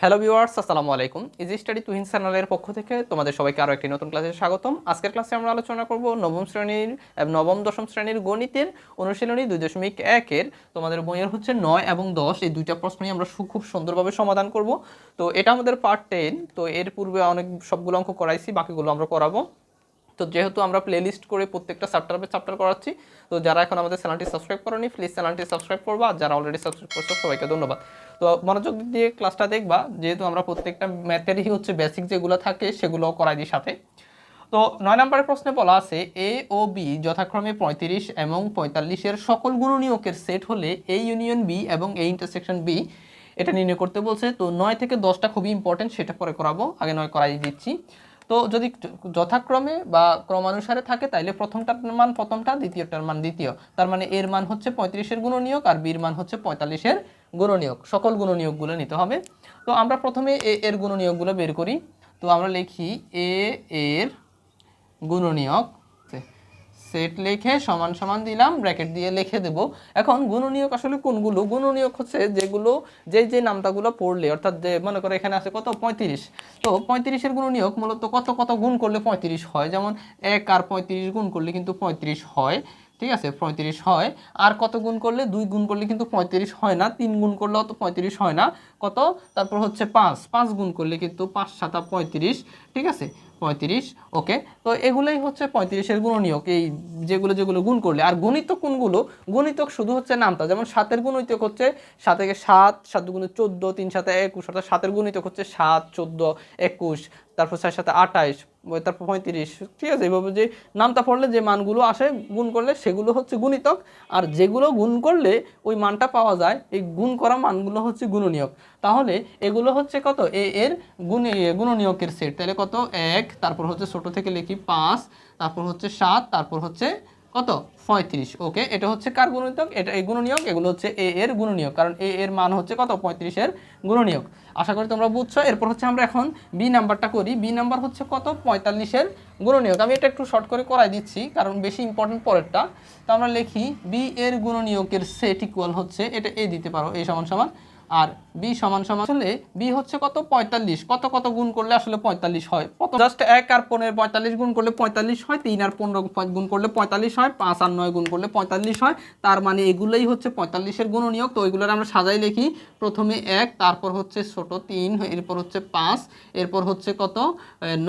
Hello viewers আসসালামু আলাইকুম। Easy study Tuhin চ্যানেলের পক্ষ থেকে তোমাদের সবাইকে আরও একটি নতুন ক্লাসে স্বাগতম। আজকের ক্লাসে আমরা আলোচনা করব নবম শ্রেণির নবম, দশম শ্রেণির গণিতের অনুশীলনী দুই দশমিক একের তোমাদের বইয়ের হচ্ছে নয় এবং দশ, এই দুইটা প্রশ্নই আমরা খুব সুন্দরভাবে সমাধান করব। তো এটা আমাদের পার্ট টেন তো এর পূর্বে অনেক সবগুলো অঙ্ক করাইছি, বাকিগুলো আমরা করাবো। তো যেহেতু আমরা প্লেলিস্ট করে প্রত্যেকটা চ্যাপ্টার বাই চ্যাপ্টার করাচ্ছি, তো যারা এখন আমাদের চ্যানেলটি সাবস্ক্রাইব করনি প্লিজ চ্যানেলটি সাবস্ক্রাইব করবা। আর যারা অলরেডি সাবস্ক্রাইব করছ, সবাইকে ধন্যবাদ। তো মনোযোগ দিয়ে ক্লাসটা দেখবা, যেহেতু আমরা প্রত্যেকটা ম্যাথেরই হচ্ছে বেসিক যেগুলো থাকে সেগুলো করাই দিই সাথে। তো নয় নম্বরের প্রশ্নে বলা আছে এ ও বি যথাক্রমে পঁয়ত্রিশ এবং পঁয়তাল্লিশের সকল গুণনীয়কের সেট হলে এ ইউনিয়ন বি এবং এ ইন্টারসেকশন বি এটা নির্ণয় করতে বলছে। তো নয় থেকে দশটা খুবই ইম্পর্টেন্ট সেটা পরে করাবো। আগে নয় করাই দিচ্ছি। তো যদি যথাক্রমে বা ক্রমানুসারে থাকে, তাইলে প্রথমটার মান প্রথমটা, দ্বিতীয়টার মান দ্বিতীয়। তার মানে এর মান হচ্ছে পঁয়ত্রিশের গুণনীয়ক আর বীর মান হচ্ছে পঁয়তাল্লিশের গুণনীয়ক। সকল গুণনীয়কগুলো নিতে হবে। তো আমরা প্রথমে এ, এর গুণনীয়কগুলো বের করি। তো আমরা লিখি এ, এর গুণনীয়ক সেট লিখে সমান সমান দিলাম ব্র্যাকেট দিয়ে লিখে দেব। এখন গুণনীয়ক আসলে কোনগুলো? গুণনীয়ক হচ্ছে যেগুলো, যে যে নামতাগুলো পড়লে, অর্থাৎ যে, মনে করো এখানে আছে কত? পঁয়ত্রিশ। তো পঁয়ত্রিশের গুণনীয়ক মূলত কত কত গুণ করলে পঁয়ত্রিশ হয়? যেমন এক আর পঁয়ত্রিশ গুণ করলে কিন্তু পঁয়ত্রিশ হয়, ঠিক আছে? পঁয়ত্রিশ হয়। আর কত গুণ করলে? দুই গুণ করলে কিন্তু পঁয়ত্রিশ হয় না। তিন গুণ করলেও তো পঁয়ত্রিশ হয় না। কত? তারপর হচ্ছে পাঁচ। পাঁচ গুণ করলে কিন্তু পাঁচ সাতা পঁয়ত্রিশ, ঠিক আছে? পঁয়ত্রিশ, ওকে? তো এগুলোই হচ্ছে পঁয়ত্রিশের গুণনীয়ক। এই যেগুলো যেগুলো গুণ করলে, আর গণিতক কোনগুলো? গণিতক শুধু হচ্ছে নামটা যেমন সাতের গুণিতক হচ্ছে সাতে সাত সাত গুণে চোদ্দ, তিন সাথে একুশ, অর্থাৎ সাতের গুণিতক হচ্ছে সাত, চোদ্দ, একুশ। তারপর চার সাথে আঠাইশ তারপর পঁয়ত্রিশ। ঠিক আছে, এইভাবে যে নামটা পড়লে যে মানগুলো আসে, গুণ করলে সেগুলো হচ্ছে গুণিতক। আর যেগুলো গুণ করলে ওই মানটা পাওয়া যায়, এই গুণ করা মানগুলো হচ্ছে গুণনীয়ক। তাহলে এগুলো হচ্ছে কত? এ এর গুণ গুণনীয়কের সেট। তাহলে কত? এক, তারপর হচ্ছে ছোটো থেকে লিখি পাঁচ, তারপর হচ্ছে সাত, তারপর হচ্ছে কত? পঁয়ত্রিশ। ওকে এটা হচ্ছে কার গুণনীয়ক এটা এই গুণনীয়ক, এগুলো হচ্ছে এ এর গুণনীয়ক। কারণ এ এর মান হচ্ছে কত? পঁয়ত্রিশের গুণনীয়ক। আশা করি তোমরা বুঝছ। এরপর হচ্ছে আমরা এখন বি নাম্বারটা করি। বি নাম্বার হচ্ছে কত? পঁয়তাল্লিশের গুণনীয়ক। আমি এটা একটু শর্ট করে করাই দিচ্ছি, কারণ বেশি ইম্পর্টেন্ট পরেরটা। তো আমরা লিখি বি এর গুণনীয়কের সেট ইকুয়াল হচ্ছে, এটা এ দিতে পারো এই সমান সমান আর বি সমান সমান আসলে বি হচ্ছে কত? পঁয়তাল্লিশ। কত কত গুণ করলে আসলে পঁয়তাল্লিশ হয়? জাস্ট এক আর পনেরো পঁয়তাল্লিশ গুণ করলে পঁয়তাল্লিশ হয়, তিন আর পনেরো গুণ করলে পঁয়তাল্লিশ হয়, পাঁচ আর নয় গুণ করলে পঁয়তাল্লিশ হয়। তার মানে এগুলোই হচ্ছে পঁয়তাল্লিশের গুণনীয়ক। তো ওইগুলোর আমরা সাজাই লিখি। প্রথমে এক, তারপর হচ্ছে ছোট তিন, এরপর হচ্ছে পাঁচ, এরপর হচ্ছে কত?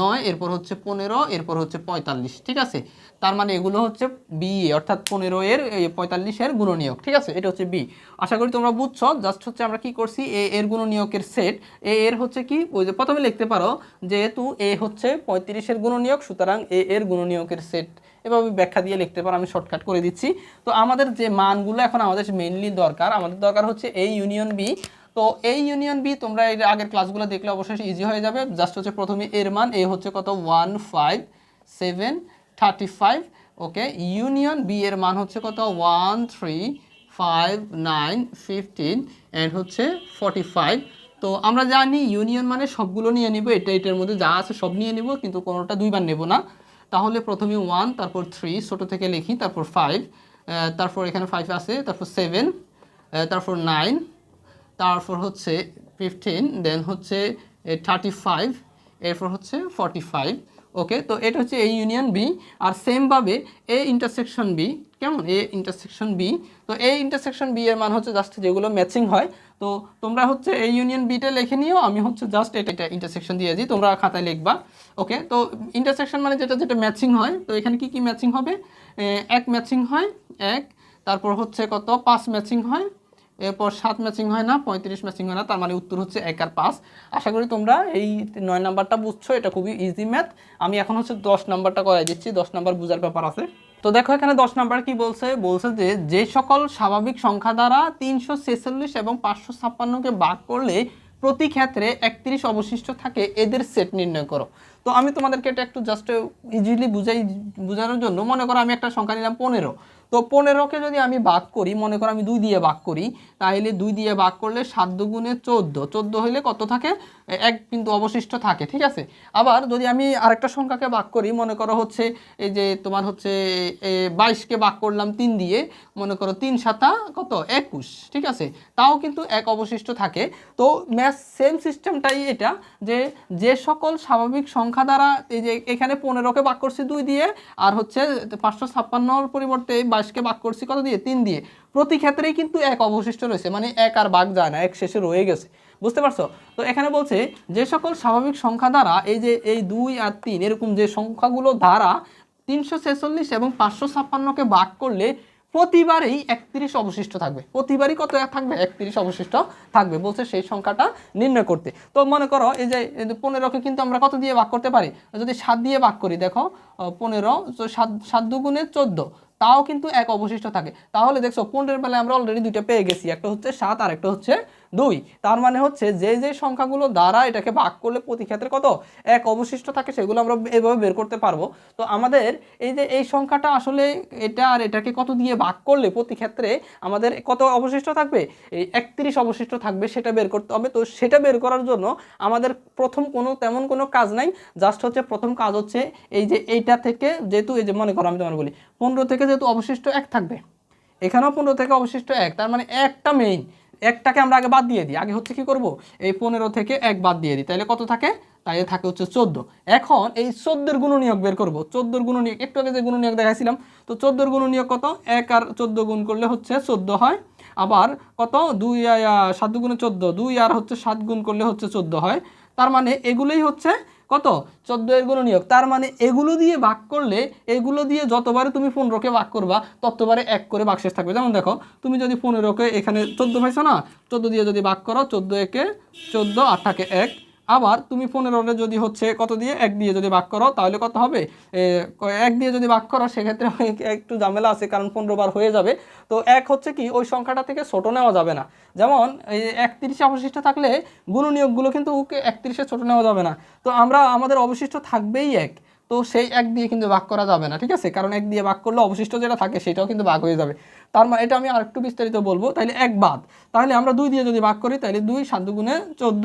নয়, এরপর হচ্ছে পনেরো, এরপর হচ্ছে পঁয়তাল্লিশ। ঠিক আছে? তার মানে এগুলো হচ্ছে বি অর্থাৎ পনেরো এর পঁয়তাল্লিশের গুণনীয়ক। ঠিক আছে? এটা হচ্ছে বি আশা করি তোমরা বুঝছ। জাস্ট হচ্ছে আমরা করছি? এ, এর গুণনীয়কের সেট এ, এর হচ্ছে কি? ওই যে প্রথমে লিখতে পারো যেহেতু এ হচ্ছে পঁয়ত্রিশের গুণনীয়ক, সুতরাং এ, এর গুণনীয়কের সেট এভাবে ব্যাখ্যা দিয়ে লিখতে পারো, আমি শর্টকাট করে দিচ্ছি। তো আমাদের যে মানগুলো এখন আমাদের মেইনলি দরকার, আমাদের দরকার হচ্ছে এই ইউনিয়ন বি তো এই ইউনিয়ন বি তোমরা এর আগের ক্লাসগুলো দেখলে অবশ্যই ইজি হয়ে যাবে। জাস্ট হচ্ছে প্রথমে এর মান, এ হচ্ছে কত? One five seven thirty five okay union B এর মান হচ্ছে কত? One three five nine fifteen and হচ্ছে ফর্টি ফাইভ তো আমরা জানি ইউনিয়ন মানে সবগুলো নিয়ে নিব, এটা এটার মধ্যে যা আছে সব নিয়ে নিব, কিন্তু কোনোটা দুইবার নেব না। তাহলে প্রথমে ওয়ান তারপর থ্রি ছোটো থেকে লিখি, তারপর ফাইভ তারপর এখানে ফাইভ আছে, তারপর সেভেন তারপর নাইন তারপর হচ্ছে ফিফটিন দেন হচ্ছে থার্টি ফাইভ এরপর হচ্ছে ফর্টি ফাইভ ওকে তো এটা হচ্ছে এই ইউনিয়ন বি আর সেমভাবে এ ইন্টারসেকশন বি কেমন? এ ইন্টারসেকশন বি তো এই ইন্টারসেকশন বি এর মান হচ্ছে জাস্ট যেগুলো ম্যাচিং হয়। তো তোমরা হচ্ছে এই ইউনিয়ন বিটা লিখে নিও, আমি হচ্ছে জাস্ট এটা এটা ইন্টারসেকশন দিয়ে দিই, তোমরা খাতায় লিখবা। ওকে তো ইন্টারসেকশন মানে যেটা যেটা ম্যাচিং হয়, তো এখানে কি কি ম্যাচিং হবে? এক ম্যাচিং হয়, এক, তারপর হচ্ছে কত? পাঁচ ম্যাচিং হয়, এরপর সাত ম্যাচিং হয় না, পঁয়ত্রিশ ম্যাচিং হয় না, তার মানে উত্তর হচ্ছে এক আর পাঁচ। আশা করি তোমরা এই নয় নাম্বারটা বুঝছ, এটা খুবই ইজি ম্যাথ আমি এখন হচ্ছে দশ নাম্বারটা করাই দিচ্ছি, দশ নাম্বার বোঝার ব্যাপার আছে। তো দেখো এখানে দশ নাম্বার কি বলছে? বলছে যে যে সকল স্বাভাবিক সংখ্যা দ্বারা তিনশো ছেচল্লিশ এবং পাঁচশো ছাপ্পান্নকে ভাগ করলে প্রতি ক্ষেত্রে একত্রিশ অবশিষ্ট থাকে, এদের সেট নির্ণয় করো। তো আমি তোমাদেরকে এটা একটু জাস্ট ইজিলি বুঝাই, বোঝানোর জন্য মনে করো আমি একটা সংখ্যা নিলাম পনেরো। তো পনেরোকে যদি আমি ভাগ করি, মনে করো আমি দুই দিয়ে ভাগ করি, তাহলে দুই দিয়ে ভাগ করলে সাত দুগুণে চোদ্দ। চোদ্দ হইলে কত থাকে? এক কিন্তু অবশিষ্ট থাকে, ঠিক আছে? আবার যদি আমি আরেকটা সংখ্যাকে ভাগ করি, মনে করো হচ্ছে এই যে তোমার হচ্ছে বাইশকে ভাগ করলাম তিন দিয়ে, মনে করো তিন সাতা কত? একুশ, ঠিক আছে? তাও কিন্তু এক অবশিষ্ট থাকে। তো ম্যাথ সেম সিস্টেমটাই এটা যে যে সকল স্বাভাবিক সংখ্যা দ্বারা এই যে এখানে পনেরোকে ভাগ করছি দুই দিয়ে, আর হচ্ছে পাঁচশো ছাপ্পান্নর পরিবর্তে বাইশকে ভাগ করছি, কত দিয়ে? তিন দিয়ে। প্রতি ক্ষেত্রেই কিন্তু এক অবশিষ্ট রয়েছে মানে এক আর ভাগ যায় না, এক শেষে রয়ে গেছে। বুঝতে পারছ? তো এখানে বলছে, যে সকল স্বাভাবিক সংখ্যা দ্বারা, এই যে এই দুই আর তিন, এরকম যে সংখ্যাগুলো দ্বারা তিনশো ছেচল্লিশ এবং পাঁচশো ছাপ্পান্নকে ভাগ করলে প্রতিবারেই একত্রিশ অবশিষ্ট থাকবে। প্রতিবারই কত এক থাকবে? একত্রিশ অবশিষ্ট থাকবে, বলছে সেই সংখ্যাটা নির্ণয় করতে। তো মনে করো, এই যে পনেরোকে কিন্তু আমরা কত দিয়ে ভাগ করতে পারি? যদি সাত দিয়ে ভাগ করি, দেখো পনেরো সাত সাত দুগুণে চোদ্দ। তাও কিন্তু এক অবশিষ্ট থাকে। তাহলে দেখছ, পনেরোর বেলায় আমরা অলরেডি দুইটা পেয়ে গেছি। একটা হচ্ছে সাত আর একটা হচ্ছে দুই, তার মানে হচ্ছে যে যে সংখ্যাগুলো দ্বারা এটাকে ভাগ করলে প্রতি ক্ষেত্রে কত? এক অবশিষ্ট থাকে, সেগুলো আমরা এভাবে বের করতে পারব। তো আমাদের এই যে, এই সংখ্যাটা আসলে এটা আর এটাকে কত দিয়ে ভাগ করলে প্রতি ক্ষেত্রে আমাদের কত অবশিষ্ট থাকবে? এই একত্রিশ অবশিষ্ট থাকবে, সেটা বের করতে হবে। তো সেটা বের করার জন্য আমাদের প্রথম কোনো তেমন কোনো কাজ নাই। জাস্ট হচ্ছে প্রথম কাজ হচ্ছে এই যে, এইটা থেকে যেহেতু এই যে, মনে করো আমি তোমার বলি, পনেরো থেকে যেহেতু অবশিষ্ট এক থাকবে, এখানেও পনেরো থেকে অবশিষ্ট এক, তার মানে একটা মেইন একটাকে আমরা আগে বাদ দিয়ে দিই। আগে হচ্ছে কি করব? এই পনেরো থেকে এক বাদ দিয়ে দিই। তাহলে কত থাকে? তাই থাকে হচ্ছে চোদ্দ। এখন এই চোদ্দোর গুণনীয়ক বের করব। চোদ্দোর গুণনীয়ক, একটু আগে যে গুণনীয়ক দেখাইছিলাম, তো চোদ্দোর গুণনীয়ক কত? এক আর চোদ্দ গুণ করলে হচ্ছে চোদ্দ হয়। আবার কত? দুই সাত গুণে চোদ্দ। দুই আর হচ্ছে সাত গুণ করলে হচ্ছে চোদ্দ হয়। তার মানে এগুলোই হচ্ছে কত? চোদ্দ এর নিয়োগ। তার মানে এগুলো দিয়ে ভাগ করলে এগুলো দিয়ে যতবারে তুমি পনেরোকে ভাগ করবা, ততবারে এক করে ভাগ শেষ থাকবে। যেমন দেখো, তুমি যদি পনেরোকে এখানে চোদ্দ পাইছো না, চোদ্দ দিয়ে যদি ভাগ করো, চোদ্দ একে চোদ্দ আঠাকে এক। আবার তুমি পনেরোরে যদি হচ্ছে কত দিয়ে? এক দিয়ে যদি বাক করো, তাহলে কত হবে? এক দিয়ে যদি বাক করো, সেক্ষেত্রে একটু ঝামেলা আছে, কারণ পনেরো বার হয়ে যাবে। তো এক হচ্ছে কি, ওই সংখ্যাটা থেকে ছোট নেওয়া যাবে না। যেমন, এই একত্রিশে অবশিষ্ট থাকলে গুণনীয়কগুলো কিন্তু একত্রিশে ছোট নেওয়া যাবে না। তো আমরা, আমাদের অবশিষ্ট থাকবেই এক। তো সেই এক দিয়ে কিন্তু ভাগ করা যাবে না, ঠিক আছে? কারণ এক দিয়ে ভাগ করলে অবশিষ্ট যেটা থাকে সেটাও কিন্তু ভাগ হয়ে যাবে। তার মানে এটা আমি আরেকটু বিস্তারিত বলব। তাহলে এক বাদ। তাহলে আমরা দুই দিয়ে যদি ভাগ করি তাহলে দুই সাত দুগুণে চোদ্দ,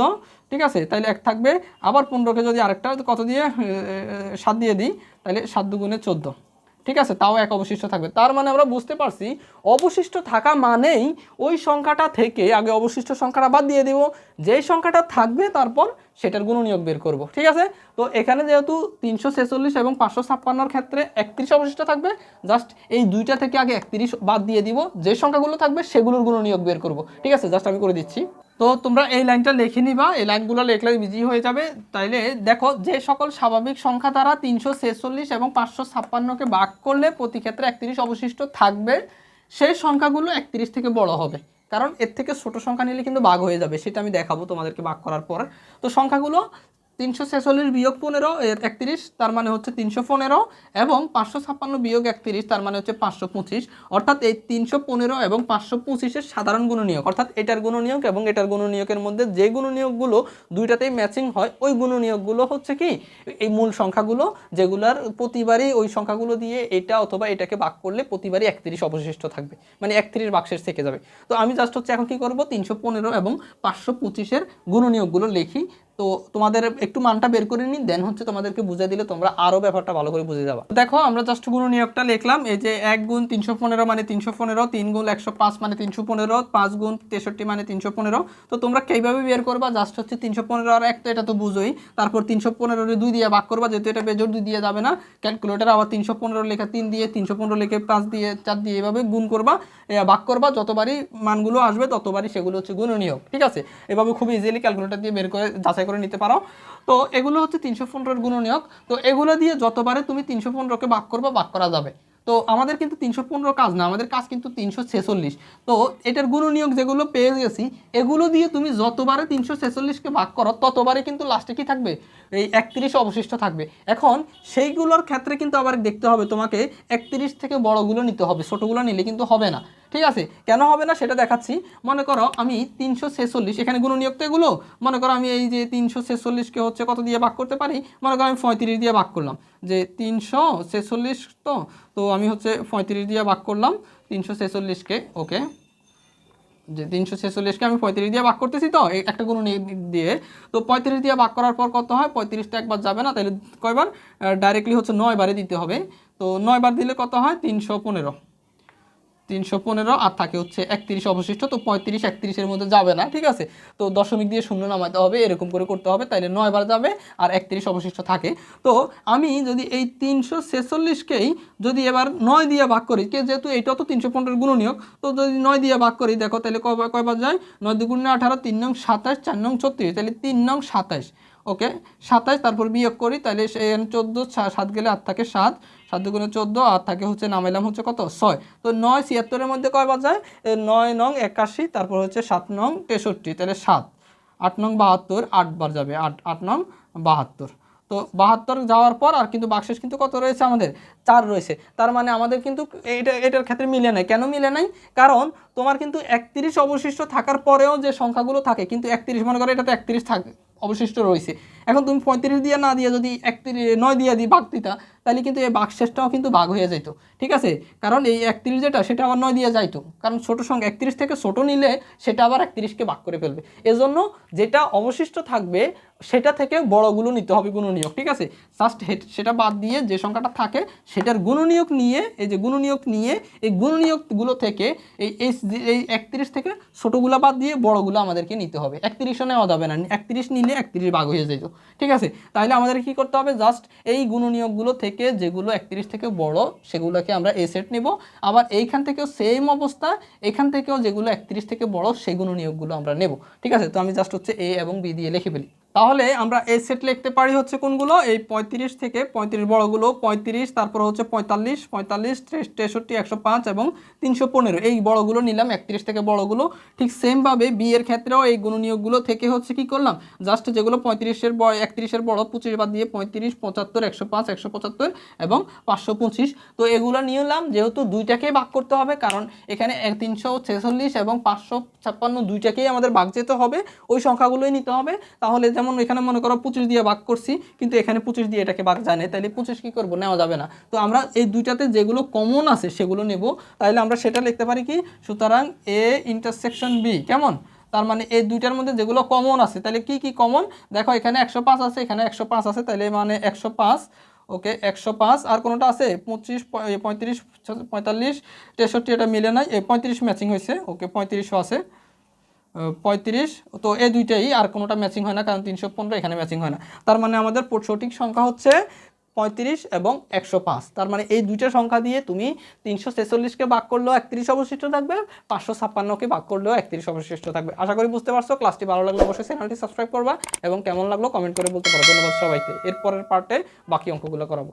ঠিক আছে? তাহলে এক থাকবে। আবার পনেরোকে যদি আরেকটা কত দিয়ে সাত দিয়ে দিই তাহলে সাত দুগুণে চোদ্দ। ঠিক আছে? তাও এক অবশিষ্ট থাকবে। তার মানে আমরা বুঝতে পারছি, অবশিষ্ট থাকা মানেই ওই সংখ্যাটা থেকে আগে অবশিষ্ট সংখ্যাটা বাদ দিয়ে দিব। যেই সংখ্যাটা থাকবে, তারপর সেটার গুণনীয়ক বের করব। ঠিক আছে? তো এখানে যেহেতু তিনশো ছেচল্লিশ এবং পাঁচশো ছাপ্পান্নর ক্ষেত্রে একত্রিশ অবশিষ্ট থাকবে জাস্ট এই দুইটা থেকে আগে একত্রিশ বাদ দিয়ে দিব। যে সংখ্যাগুলো থাকবে, সেগুলোর গুণনীয়ক বের করব। ঠিক আছে? জাস্ট আমি করে দিচ্ছি। তো তোমরা এই লাইনটা লিখে নিবা, এই লাইনগুলো লিখলে ইজি হয়ে যাবে। তাইলে দেখো, যে সকল স্বাভাবিক সংখ্যা দ্বারা তিনশো ছেচল্লিশ এবং পাঁচশো ছাপ্পান্নকে ভাগ করলে প্রতি ক্ষেত্রে একত্রিশ অবশিষ্ট থাকবে। সেই সংখ্যাগুলো একত্রিশ থেকে বড় হবে। কারণ এর থেকে ছোট সংখ্যা নিলে কিন্তু ভাগ হয়ে যাবে, সেটা আমি দেখাবো তোমাদেরকে ভাগ করার পর। তো সংখ্যাগুলো তিনশো ছেচল্লিশ বিয়োগ পনেরো একত্রিশ, তার মানে হচ্ছে তিনশো পনেরো, এবং পাঁচশো ছাপ্পান্ন বিয়োগ একত্রিশ, তার মানে হচ্ছে পাঁচশো পঁচিশ। অর্থাৎ এই তিনশো পনেরো এবং পাঁচশো পঁচিশের সাধারণ গুণনীয়ক, অর্থাৎ এটার গুণনীয়ক এবং এটার গুণনীয়কের মধ্যে যে গুণনীয়কগুলো দুইটাতেই ম্যাচিং হয়, ওই গুণনীয়কগুলো হচ্ছে কি? এই মূল সংখ্যাগুলো, যেগুলার প্রতিবারই ওই সংখ্যাগুলো দিয়ে এটা অথবা এটাকে ভাগ করলে প্রতিবারই একত্রিশ অবশিষ্ট থাকবে মানে একত্রিশ বাক্সের থেকে যাবে। তো আমি জাস্ট হচ্ছে এখন কী করব? তিনশো পনেরো এবং পাঁচশো পঁচিশের গুণনীয়কগুলো লিখি তো তোমাদের একটু মানটা বের করে নিই দেন হচ্ছে তোমাদেরকে বুঝে দিলে তোমরা আরও ব্যাপারটা ভালো করে বুঝে যাবা। দেখো, আমরা জাস্ট গুণ নিয়োগটা লিখলাম, এই যে এক গুণ তিনশো পনেরো মানে তিনশো পনেরো, তিন গুণ একশো পাঁচ মানে তিনশো পনেরো, পাঁচ গুণ তেষট্টি মানে তিনশো পনেরো। তো তোমরা কীভাবে বের করবা? জাস্ট হচ্ছে তিনশো পনেরো আর এক, তো এটা তো বুঝোই। তারপর তিনশো পনেরো দুই দিয়ে ভাগ করবা, যেহেতু এটা বেজোর দুই দিয়ে যাবে না। ক্যালকুলেটার আবার তিনশো পনেরো লেখা তিন দিয়ে, তিনশো পনেরো লেখে পাঁচ দিয়ে, চার দিয়ে এভাবে গুণ করবা। ভাগ করবা, যতবারই মানগুলো আসবে ততবারই সেগুলো হচ্ছে গুণ নিয়োগ ঠিক আছে? এভাবে খুব ইজিলি ক্যালকুলেটার দিয়ে বের করে যাচাই করে নিতে পারো। তো এগুলো হচ্ছে তিনশো পনেরোর গুণনীয়ক। তো এগুলো দিয়ে যতবারে তুমি তিনশো পনেরোকে ভাগ করবা, ভাগ করা যাবে। তো আমাদের কিন্তু তিনশো পনেরো কাজ না, আমাদের কাজ কিন্তু তিনশো ছেচল্লিশ। তো এটার গুণনীয়ক যেগুলো পেয়ে গেছি, এগুলো দিয়ে তুমি যতবারে তিনশো ছেচল্লিশকে ভাগ করো, ততবারে কিন্তু লাস্টে কি থাকবে? এই একত্রিশ অবশিষ্ট থাকবে। এখন সেইগুলোর ক্ষেত্রে কিন্তু আবার দেখতে হবে তোমাকে, একত্রিশ থেকে বড়গুলো নিতে হবে, ছোটোগুলো নিলে কিন্তু হবে না। ঠিক আছে? কেন হবে না সেটা দেখাচ্ছি। মনে করো আমি তিনশো ছেচল্লিশ, এখানে গুণনীয়ক তো এগুলো? মনে করো আমি এই যে তিনশো ছেচল্লিশকে হচ্ছে কত দিয়ে ভাগ করতে পারি? মনে করো আমি পঁয়ত্রিশ দিয়ে ভাগ করলাম। যে তিনশো ছেচল্লিশ তো? তো আমি হচ্ছে পঁয়ত্রিশ দিয়ে ভাগ করলাম তিনশো ছেচল্লিশকে, ওকে? যে তিনশো ছেচল্লিশকে আমি পঁয়ত্রিশ দিয়ে ভাগ করতেছি তো? একটা কোনো দিয়ে। তো পঁয়ত্রিশ দিয়ে ভাগ করার পর কত হয়? পঁয়ত্রিশটা একবার যাবে না? তাহলে কয়বার? ডাইরেক্টলি হচ্ছে নয় বারে দিতে হবে। তো নয় বার দিলে কত হয়? তিনশো পনেরো। তিনশো পনেরো, আর থাকে হচ্ছে একত্রিশ অবশিষ্ট, তো পঁয়ত্রিশ একত্রিশের মধ্যে যাবে না, ঠিক আছে? তো দশমিক দিয়ে শূন্য নামাতে হবে, এরকম করে করতে হবে, তাইলে নয় বার যাবে, আর একত্রিশ অবশিষ্ট থাকে। তো আমি যদি এই তিনশো ছেচল্লিশকেই যদি এবার নয় দিয়ে ভাগ করি যেহেতু এইটাও তো তিনশো পনেরো গুণনীয়ক, তো যদি নয় দিয়ে ভাগ করি, দেখো তাহলে কয়বার কয়বার যায়? নয় দুগুণে আঠারো, তিন নং সাতাশ, চার নং ছত্রিশ তাহলে তিন নং সাতাশ, ওকে? সাতাশ, তারপর বিয়োগ করি তাহলে এখানে চোদ্দ সাত গেলে আর থাকে সাত সাত চোদ্দ, আর থাকে হচ্ছে নামাইলাম হচ্ছে কত? ছয়। তো নয় ছিয়াত্তরের মধ্যে কয়বার যায়? নয় নং একাশি, তারপর হচ্ছে সাত নং তেষট্টি। তাহলে সাত। আট নং বাহাত্তর আটবার যাবে। আট আট নং বাহাত্তর। তো বাহাত্তর যাওয়ার পর আর কিন্তু বাক্সেস কিন্তু কত রয়েছে আমাদের? চার রয়েছে। তার মানে আমাদের কিন্তু এটা এটার ক্ষেত্রে মিলে নাই। কেন মিলে নাই? কারণ তোমার কিন্তু একত্রিশ অবশিষ্ট থাকার পরেও যে সংখ্যাগুলো থাকে, কিন্তু একত্রিশ, মনে করো এটাতে একত্রিশ থাকে, অবশিষ্ট রয়েছে। এখন তুমি পঁয়ত্রিশ দিয়ে না দিয়ে যদি একত্রিশ, নয় দিয়ে দিই ভাগ দিতা, তাহলে কিন্তু এই বাক্সেসটাও কিন্তু ভাগ হয়ে যেত ঠিক আছে? কারণ এই একত্রিশ যেটা, সেটা আবার নয় দিয়ে যাইতো। কারণ ছোট সংখ্যা, একত্রিশ থেকে ছোট নিলে সেটা আবার একত্রিশকে ভাগ করে ফেলবে। এজন্য যেটা অবশিষ্ট থাকবে, সেটা থেকে বড়গুলো নিতে হবে গুণনীয়ক। ঠিক আছে? জাস্ট সেটা বাদ দিয়ে যে সংখ্যাটা থাকে, সেটার গুণনীয়ক নিয়ে, এই যে গুণনীয়ক নিয়ে, এই গুণনীয়কগুলো থেকে, এই এই- একত্রিশ থেকে ছোটোগুলো বাদ দিয়ে বড়গুলো আমাদেরকে নিতে হবে। একত্রিশও নেওয়া যাবে না। একত্রিশ নিলে একত্রিশ ভাগ হয়ে যেত ঠিক আছে? তাহলে আমাদের কি করতে হবে? জাস্ট এই গুণনীয়কগুলো থেকে যেগুলো একত্রিশ থেকে বড়, সেগুলোকে আমরা এ সেট নেব। আবার এইখান থেকেও সেম অবস্থা, এখান থেকেও যেগুলো একত্রিশ থেকে বড়, সেই গুণনীয়কগুলো আমরা নেব। ঠিক আছে? তো আমি জাস্ট হচ্ছে এ এবং বি দিয়ে লিখে ফেলি। তাহলে আমরা এই সেট লিখতে পারি হচ্ছে কোনগুলো? এই পঁয়ত্রিশ থেকে পঁয়ত্রিশ বড়গুলো, পঁয়ত্রিশ, তারপর হচ্ছে পঁয়তাল্লিশ পঁয়তাল্লিশ তেষট্টি, একশো পাঁচ এবং তিনশো পনেরো। এই বড়গুলো নিলাম, একত্রিশ থেকে বড়গুলো। ঠিক সেমভাবে বি এর ক্ষেত্রেও এই গুণনীয়কগুলো থেকে হচ্ছে কি করলাম? জাস্ট যেগুলো পঁয়ত্রিশের বড় একত্রিশের বড়, পঁচিশ বাদ দিয়ে পঁয়ত্রিশ, পঁচাত্তর, একশো পাঁচ, একশো পঁচাত্তর এবং পাঁচশো পঁচিশ। তো এগুলো নিলাম যেহেতু দুইটাকেই ভাগ করতে হবে, কারণ এখানে এক তিনশো ছেচল্লিশ এবং পাঁচশো ছাপ্পান্ন দুইটাকেই আমাদের ভাগ যেতে হবে। ওই সংখ্যাগুলোই নিতে হবে। তাহলে যেমন এখানে মনে করো পঁচিশ দিয়ে ভাগ করছি, কিন্তু এখানে পঁচিশ দিয়ে এটাকে ভাগ যায় না তাহলে পঁচিশ কী করব? নেওয়া যাবে না। তো আমরা এই দুইটাতে যেগুলো কমন আছে সেগুলো নেব। তাহলে আমরা সেটা লিখতে পারি কি? সুতরাং এ ইন্টারসেকশন বি কেমন? তার মানে এই দুইটার মধ্যে যেগুলো কমন আছে তাহলে কি কি কমন দেখো এখানে একশো পাঁচ আছে, এখানে একশো পাঁচ আছে তাহলে মানে একশো পাঁচ, ওকে, একশো পাঁচ। আর কোনোটা আছে? পঁচিশ, পঁয়ত্রিশ, পঁয়তাল্লিশ, তেষট্টি, এটা মিলে নাই, এই পঁয়ত্রিশ ম্যাচিং হয়েছে, ওকে, পঁয়ত্রিশও আছে। পঁয়ত্রিশ, তো এই দুইটাই আর কোনোটা ম্যাচিং হয় না, কারণ তিনশো পনেরো এখানে ম্যাচিং হয় না। তার মানে আমাদের সঠিক সংখ্যা হচ্ছে পঁয়ত্রিশ এবং একশো পাঁচ। তার মানে এই দুইটা সংখ্যা দিয়ে তুমি তিনশো ছেচল্লিশকে বাক করলেও একত্রিশ অবশিষ্ট থাকবে, পাঁচশো ছাপ্পান্নকে বাক করলেও একত্রিশ অবশিষ্ট থাকবে। আশা করি বুঝতে পারছ ক্লাসটি ভালো লাগলে অবশ্যই চ্যানেলটি সাবস্ক্রাইব করবা এবং কেমন লাগল কমেন্ট করে বলতে পারো। ধন্যবাদ সবাইকে। এরপরের পার্টে বাকি অঙ্কগুলো করাবো।